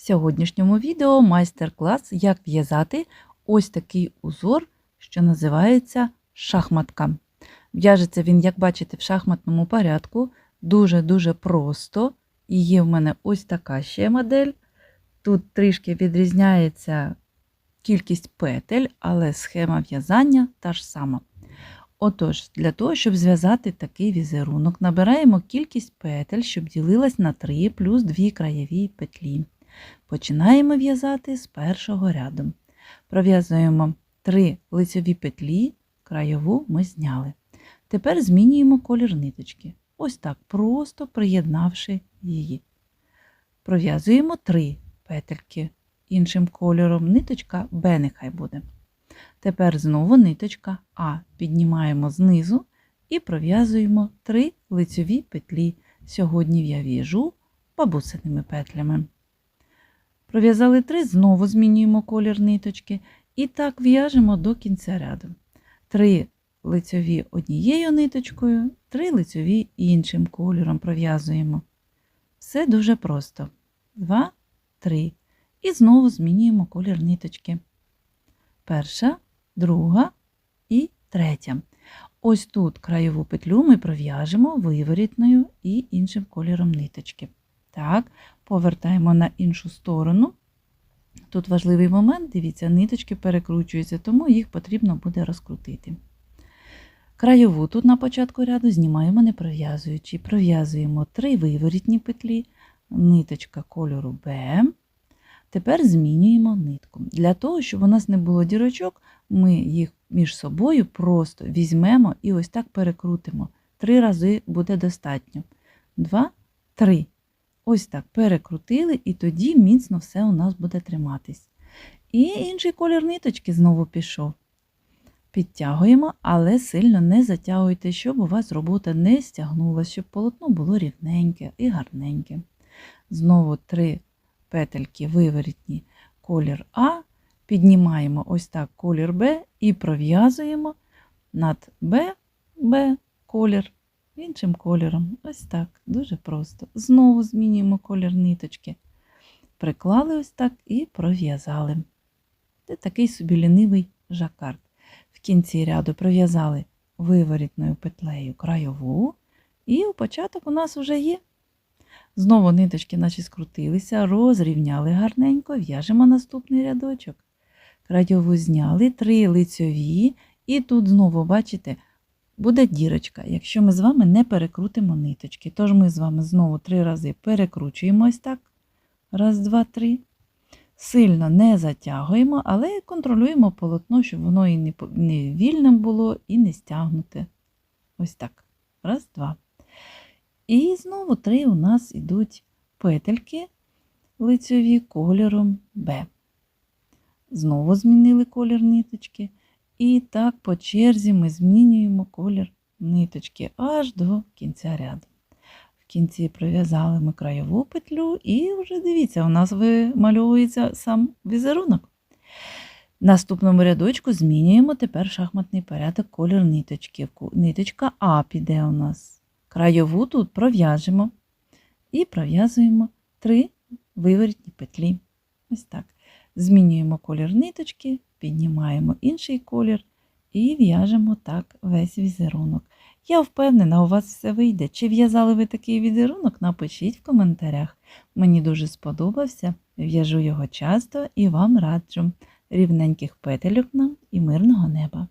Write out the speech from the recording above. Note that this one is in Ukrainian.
В сьогоднішньому відео майстер-клас, як в'язати ось такий узор, що називається шахматка. В'яжеться він, як бачите, в шахматному порядку, дуже-дуже просто. І є в мене ось така ще модель. Тут трішки відрізняється кількість петель, але схема в'язання та ж сама. Отож, для того, щоб зв'язати такий візерунок, набираємо кількість петель, щоб ділилась на 3 плюс 2 краєві петлі. Починаємо в'язати з першого ряду. Пров'язуємо 3 лицеві петлі, краєву ми зняли. Тепер змінюємо колір ниточки. Ось так, просто приєднавши її. Пров'язуємо 3 петельки іншим кольором. Ниточка Б нехай буде. Тепер знову ниточка А. Піднімаємо знизу і пров'язуємо 3 лицеві петлі. Сьогодні я в'яжу бабусиними петлями. Пров'язали 3, знову змінюємо колір ниточки. І так в'яжемо до кінця ряду. 3 лицеві однією ниточкою, 3 лицеві іншим кольором пров'язуємо. Все дуже просто. 2, 3. І знову змінюємо колір ниточки. Перша, друга і третя. Ось тут краєву петлю ми пров'яжемо виворітною і іншим кольором ниточки. Так, повертаємо на іншу сторону. Тут важливий момент, дивіться, ниточки перекручуються, тому їх потрібно буде розкрутити. Краєву тут на початку ряду знімаємо не пров'язуючи. Пров'язуємо три виворітні петлі, ниточка кольору Б. Тепер змінюємо нитку. Для того, щоб у нас не було дірочок, ми їх між собою просто візьмемо і ось так перекрутимо. Три рази буде достатньо. Два, три. Ось так перекрутили, і тоді міцно все у нас буде триматись. І інший колір ниточки знову пішов. Підтягуємо, але сильно не затягуйте, щоб у вас робота не стягнулася, щоб полотно було рівненьке і гарненьке. Знову три петельки виворітні колір А, піднімаємо ось так колір Б і пров'язуємо над Б, Б колір іншим кольором. Ось так, дуже просто. Знову змінюємо колір ниточки. Приклали ось так і пров'язали. Це такий собі лінивий жакард. В кінці ряду пров'язали виворітною петлею краєву, і у початок у нас вже є. Знову ниточки наші скрутилися, розрівняли гарненько, в'яжемо наступний рядочок. Краєву зняли, три лицьові, і тут знову, бачите, буде дірочка, якщо ми з вами не перекрутимо ниточки. Тож ми з вами знову три рази перекручуємо ось так. Раз, два, три. Сильно не затягуємо, але контролюємо полотно, щоб воно і не, вільним було, і не стягнуте. Ось так. Раз, два. І знову три у нас йдуть петельки лицьові кольором Б. Знову змінили колір ниточки. І так по черзі ми змінюємо колір ниточки аж до кінця ряду. В кінці пров'язали ми краєву петлю, і вже дивіться, у нас вимальовується сам візерунок. Наступному рядочку змінюємо тепер шахматний порядок колір ниточки. Ниточка А піде у нас. Краєву тут пров'яжемо і пров'язуємо три виворітні петлі. Ось так. Змінюємо колір ниточки, піднімаємо інший колір і в'яжемо так весь візерунок. Я впевнена, у вас все вийде. Чи в'язали ви такий візерунок? Напишіть в коментарях. Мені дуже сподобався, в'яжу його часто і вам раджу рівненьких петельок нам і мирного неба.